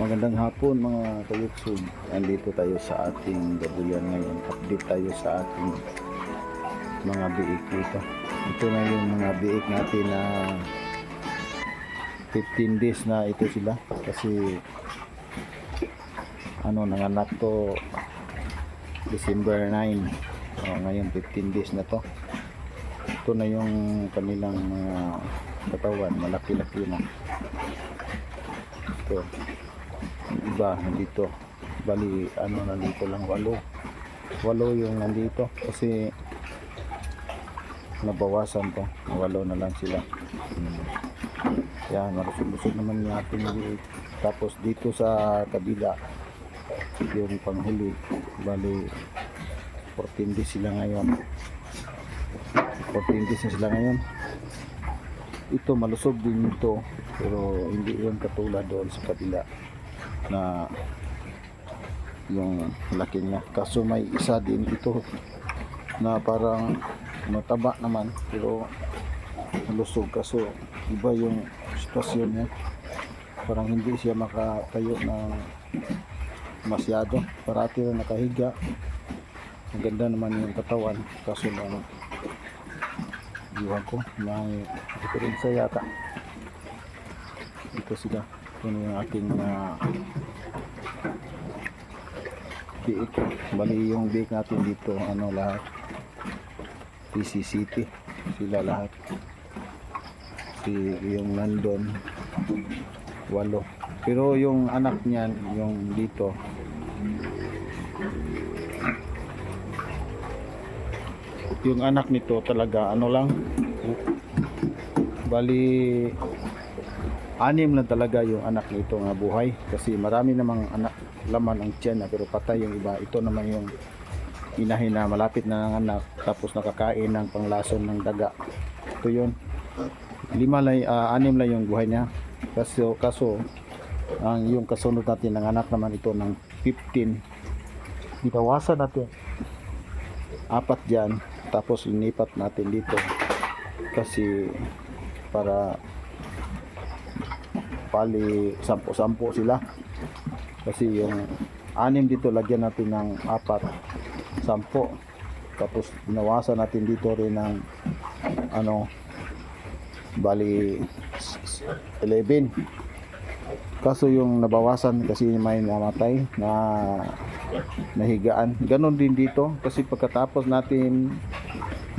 Magandang hapon mga kayutsug. Andito tayo sa ating gabuyan ngayon. Update tayo sa ating mga biik dito. Ito na yung mga biik natin na 15 days na ito sila kasi ano nanganak to December 9 o, ngayon 15 days na to ito na yung kanilang mga katawan malaki-laki na ito iba nandito. Bali ano nandito lang. Walo. Walo yung nandito. Kasi nabawasan to. Walo na lang sila. Hmm. yan malusog-lusog naman yung ating liit. Tapos dito sa kabila yung panghuli bali 14 days sila ngayon. 14 days sila ngayon. Ito malusog din ito. Pero hindi yun katulad doon sa kabila na yung laki niya. Kaso may isa din ito na parang mataba naman pero malusog. Kaso iba yung sitwasyon niya. Parang hindi siya makatayo ng masyado. Parati na nakahiga. Ang ganda naman yung katawan. Kaso lang iwan ko may diferensya yata. Ito sila na yung aking uh, biik. Bali yung biik natin dito ano lahat. PC City sila lahat. Si yung nandun walo. Pero yung anak niyan yung dito yung anak nito talaga ano lang bali anim lang talaga yung anak nito nga buhay. Kasi marami namang anak laman ang tiyan na pero patay yung iba. Ito naman yung inahin na malapit na ng anak tapos nakakain ng panglason ng daga. Ito yun. Lima lang ah, anim lang yung buhay niya. Kaso kaso ang yung kasunod natin ng anak naman ito ng 15 binawasan natin. Apat dyan tapos linipat natin dito. Kasi para pali sampo-sampo sila. Kasi yung anim dito lagyan natin ng apat sampo tapos binawasan natin dito rin ng ano bali 11 kaso yung nabawasan kasi may namatay na nahigaan. Ganon din dito kasi pagkatapos natin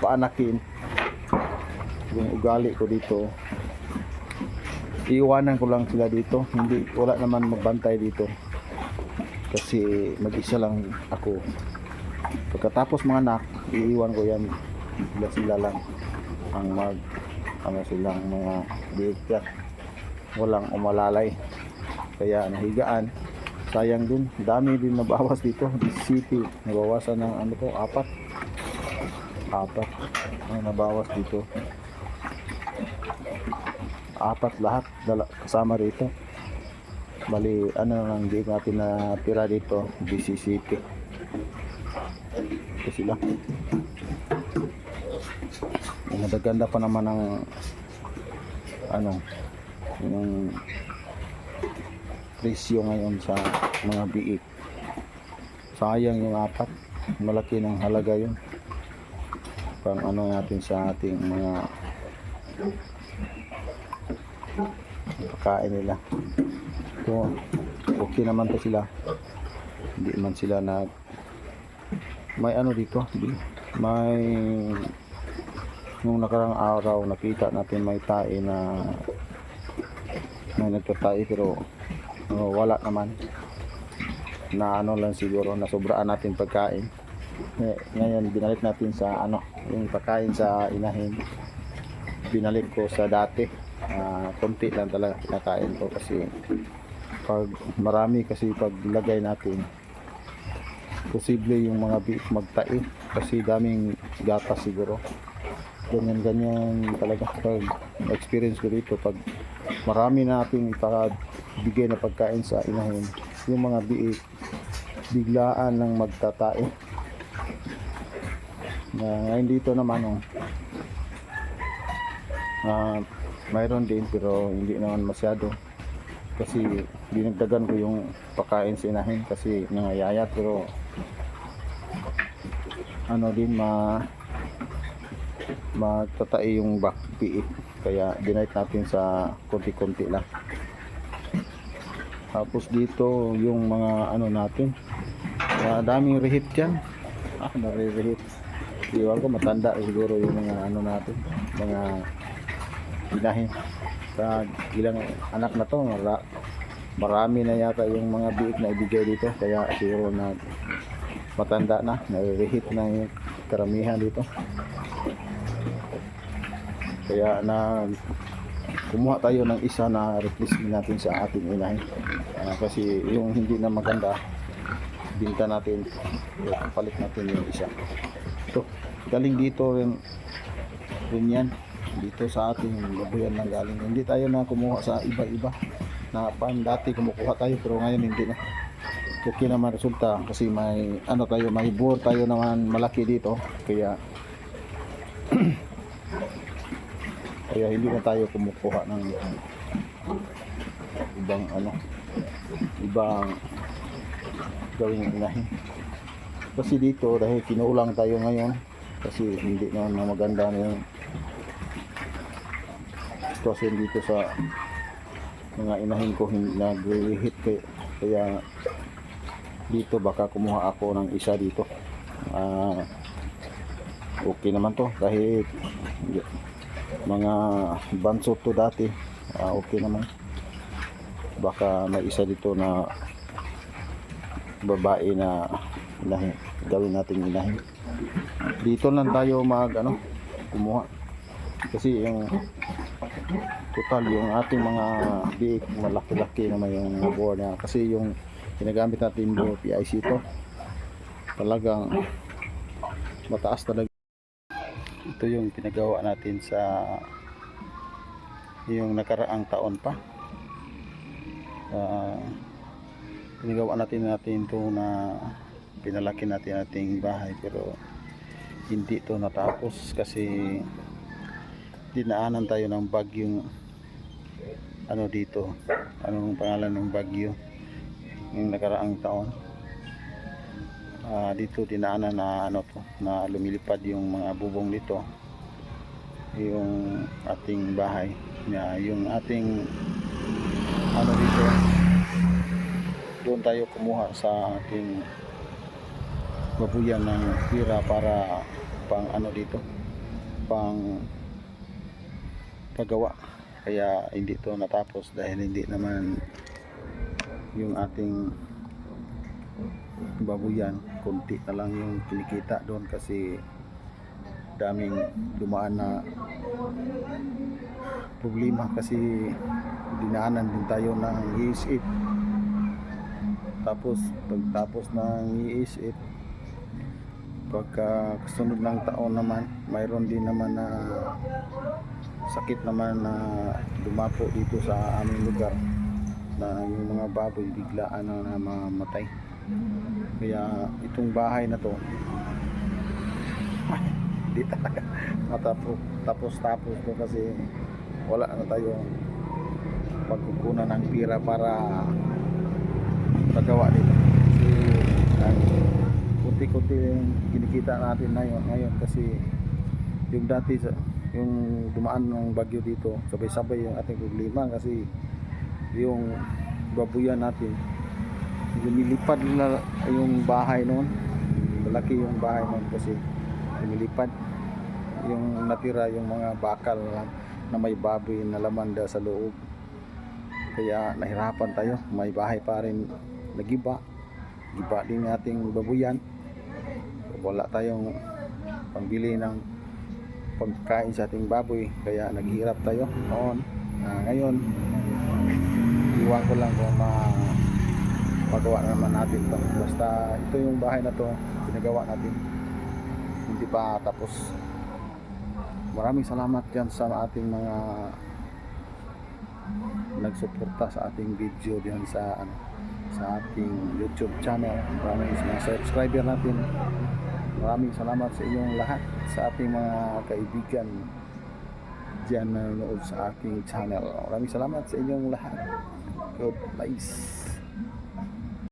paanakin yung ugali ko dito iiwanan ko lang sila dito. Hindi wala naman magbantay dito. Kasi mag-isa lang ako. Pagkatapos mga anak iiwan ko yan. Sila sila lang ang mag ano silang mga bigyan walang umalalay. Kaya nahigaan. Sayang din. Dami din nabawas dito. City. Nabawasan ng ano to apat. Apat. Ang nabawas dito apat lahat dala, kasama rito. Bali ano lang di natin na tira dito BC City. Ito sila. Magaganda pa naman ang ano yung presyo ngayon sa mga biik. Sayang yung apat. Malaki ng halaga yun. Pang ano natin sa ating mga pagkain nila. So okay naman to sila. Hindi man sila nag may ano dito may nung nakarang araw nakita natin may tae na may nagtatae pero uh, wala naman. Na ano lang siguro na sobraan natin pagkain. Eh, ngayon binalik natin sa ano yung pagkain sa inahin. Binalik ko sa dati Ah, konti lang talaga kinakain ko kasi pag marami kasi pag lagay natin posible yung mga beef magtae kasi daming gatas siguro. Ganyan ganyan talaga pag experience ko dito pag marami nating ipabigay na pagkain sa inahin yung mga biik biglaan ng magtatae. Na ngayon dito naman oh, ah, mayroon din pero hindi naman masyado. Kasi dinagdagan ko yung pagkain sa inahin kasi nangayayat pero ano din ma matatay yung back piit. Kaya dinight natin sa konti-konti lang. Tapos dito yung mga ano natin daming rehit dyan. Ah nare-rehit. Iwan ko matanda siguro yung mga ano natin mga inahin sa ilang anak na to. Mara- marami na yata yung mga biik na ibigay dito. Kaya siguro na matanda na nare-rehit na yung karamihan dito. Kaya na kumuha tayo ng isa na replacement natin sa ating inahin. Ah, kasi yung hindi na maganda binta natin palit natin yung isa. Ito galing dito rin rin yan dito sa ating babuyan lang galing. Hindi tayo na kumuha sa iba-iba. Na pan dati kumukuha tayo pero ngayon hindi na. Okay naman resulta kasi may ano tayo may bore tayo naman malaki dito. Kaya kaya hindi na tayo kumukuha ng ibang ano ibang gawing inahin kasi dito dahil kinulang tayo ngayon kasi hindi na maganda na yung sitwasyon dito sa mga inahin ko nag-hit kaya, kaya dito baka kumuha ako ng isa dito. Ah, okay naman to kahit mga bansot to dati. Ah, okay naman. Baka may isa dito na babae na inahin gawin natin inahin. Dito lang tayo mag ano kumuha. Kasi yung total yung ating mga biik malaki-laki naman yung board na kasi yung ginagamit natin yung PIC ito talagang mataas talaga. Ito yung pinagawa natin sa yung nakaraang taon pa. Ah, pinagawa natin natin ito na pinalaki natin ating bahay pero hindi ito natapos kasi dinaanan tayo ng bagyong ano dito? Anong pangalan ng bagyo? Yung nakaraang taon. Ah, dito dinaanan na ano to na lumilipad yung mga bubong dito yung ating bahay. Na yung ating ano dito? Doon tayo kumuha sa ating babuyan ng pira para pang ano dito? Pang paggawa. Kaya hindi to natapos dahil hindi naman yung ating babuyan. Konti na lang yung kinikita doon kasi daming dumaan na problema kasi dinaanan din tayo ng ESF tapos pagtapos ng ESF pagka kasunod ng taon naman mayroon din naman na sakit naman na dumapo dito sa aming lugar na yung mga baboy biglaan na namamatay. Kaya itong bahay na to hindi talaga matapos tapos tapos to kasi wala na tayo pagkukunan ng pira para paggawa dito kasi kunti-kunti yung kinikita natin na yun, ngayon kasi yung dati sa yung dumaan ng bagyo dito sabay-sabay yung ating problema kasi yung babuyan natin lumilipad na yung bahay noon. Malaki yung bahay noon kasi lumilipad. Yung natira yung mga bakal na, na may baboy na laman da sa loob. Kaya nahirapan tayo. May bahay pa rin nagiba giba din ating babuyan. Wala tayong pambili ng pagkain sa ating baboy kaya naghihirap tayo noon. Ah, ngayon iwan ko lang kung ma magawa naman natin to. Basta ito yung bahay na to pinagawa natin. Hindi pa tapos. Maraming salamat dyan sa ating mga nagsuporta sa ating video diyan sa ano sa ating YouTube channel. Maraming mga subscriber natin maraming salamat sa inyong lahat sa ating mga kaibigan dyan na nanonood sa aking channel maraming salamat sa inyong lahat good. Nice.